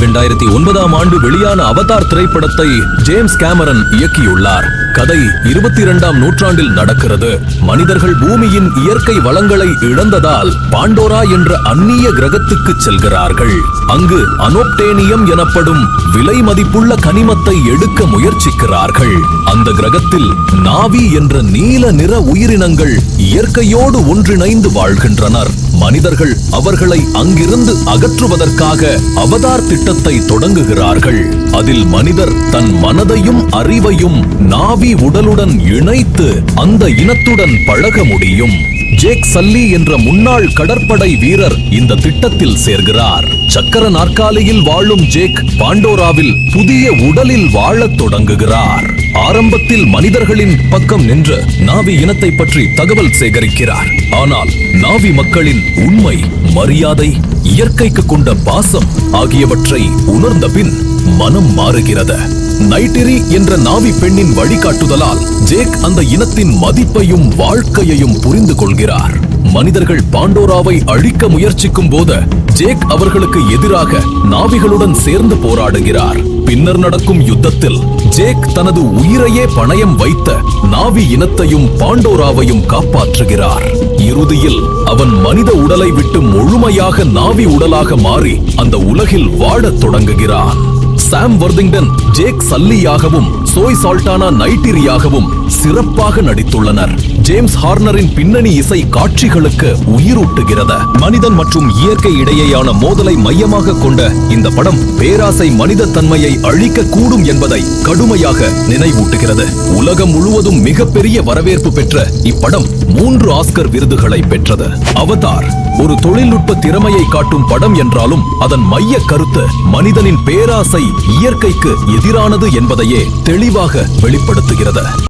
இரண்டாயிரத்தி ஒன்பதாம் ஆண்டு வெளியான அவதார் திரைப்படத்தை ஜேம்ஸ் கேமரன் இயக்கியுள்ளார். கதை இருபத்தி இரண்டாம் நூற்றாண்டில் நடக்கிறது. மனிதர்கள் பூமியின் இயற்கை வளங்களை இழந்ததால் பாண்டோரா என்ற அந்நிய கிரகத்துக்கு செல்கிறார்கள். அங்கு அனோப்டேனியம் எனப்படும் விலை மதிப்புள்ள கனிமத்தை எடுக்க முயற்சிக்கிறார்கள். அந்த கிரகத்தில் நாவி என்ற நீல நிற உயிரினங்கள் இயற்கையோடு ஒன்றிணைந்து வாழ்கின்றனர். மனிதர்கள் அவர்களை அங்கிருந்து அகற்றுவதற்காக அவதார் திட்டத்தை தொடங்குகிறார்கள். அதில் மனிதர் தன் மனதையும் அறிவையும் நாவி உடலுடன் இணைத்து அந்த இனத்துடன் பழக முடியும். ஜேக் சல்லி என்ற முன்னாள் கடற்படை வீரர் இந்த திட்டத்தில் சேர்கிறார். சக்கர நாற்காலியில் வாழும் ஜேக் பாண்டோராவில் புதிய உடலில் வாழத் தொடங்குகிறார். ஆரம்பத்தில் மனிதர்களின் பக்கம் நின்று நாவி இனத்தை பற்றி தகவல் சேகரிக்கிறார். ஆனால் நாவி மக்களின் உண்மை மரியாதை இயற்கைக்கு கொண்ட பாசம் ஆகியவற்றை உணர்ந்த பின் மனம் மாறுகிறது. நைட்டிரி என்ற நாவி பெண்ணின் வழிகாட்டுதலால் ஜேக் அந்த இனத்தின் மதிப்பையும் வாழ்க்கையையும் புரிந்து கொள்கிறார். மனிதர்கள் பாண்டோராவை அழிக்க முயற்சிக்கும் போது ஜேக் அவர்களுக்கு எதிராக நாவிகளுடன் சேர்ந்து போராடுகிறார். பின்னர் நடக்கும் யுத்தத்தில் ஜேக் தனது உயிரையே பணயம் வைத்த நாவி இனத்தையும் பாண்டோராவையும் காப்பாற்றுகிறார். இறுதியில் அவன் மனித உடலை விட்டு முழுமையாக நாவி உடலாக மாறி அந்த உலகில் வாழத் தொடங்குகிறான். சாம் வர்திங்டன் ஜேக் சல்லியாகவும் சோய் சால்டானா நைட்டிரியாகவும் சிறப்பாக நடித்துள்ளனர். ஜேம்ஸ் ஹார்னரின் பின்னணி இசை காட்சிகளுக்கு உயிரூட்டுகிறது. மனிதன் மற்றும் இயற்கை இடையேயான மோதலை மையமாக கொண்ட இந்த படம் பேராசை மனித தன்மையை அழிக்க கூடும் என்பதை கடுமையாக நினைவூட்டுகிறது. உலகம் முழுவதும் மிகப்பெரிய வரவேற்பு பெற்ற இப்படம் மூன்று ஆஸ்கர் விருதுகளை பெற்றது. அவதார் ஒரு தொழில்நுட்ப திறமையை காட்டும் படம் என்றாலும் அதன் மைய கருத்து மனிதனின் பேராசை இயற்கைக்கு எதிரானது என்பதையே தெளிவாக வெளிப்படுத்துகிறது.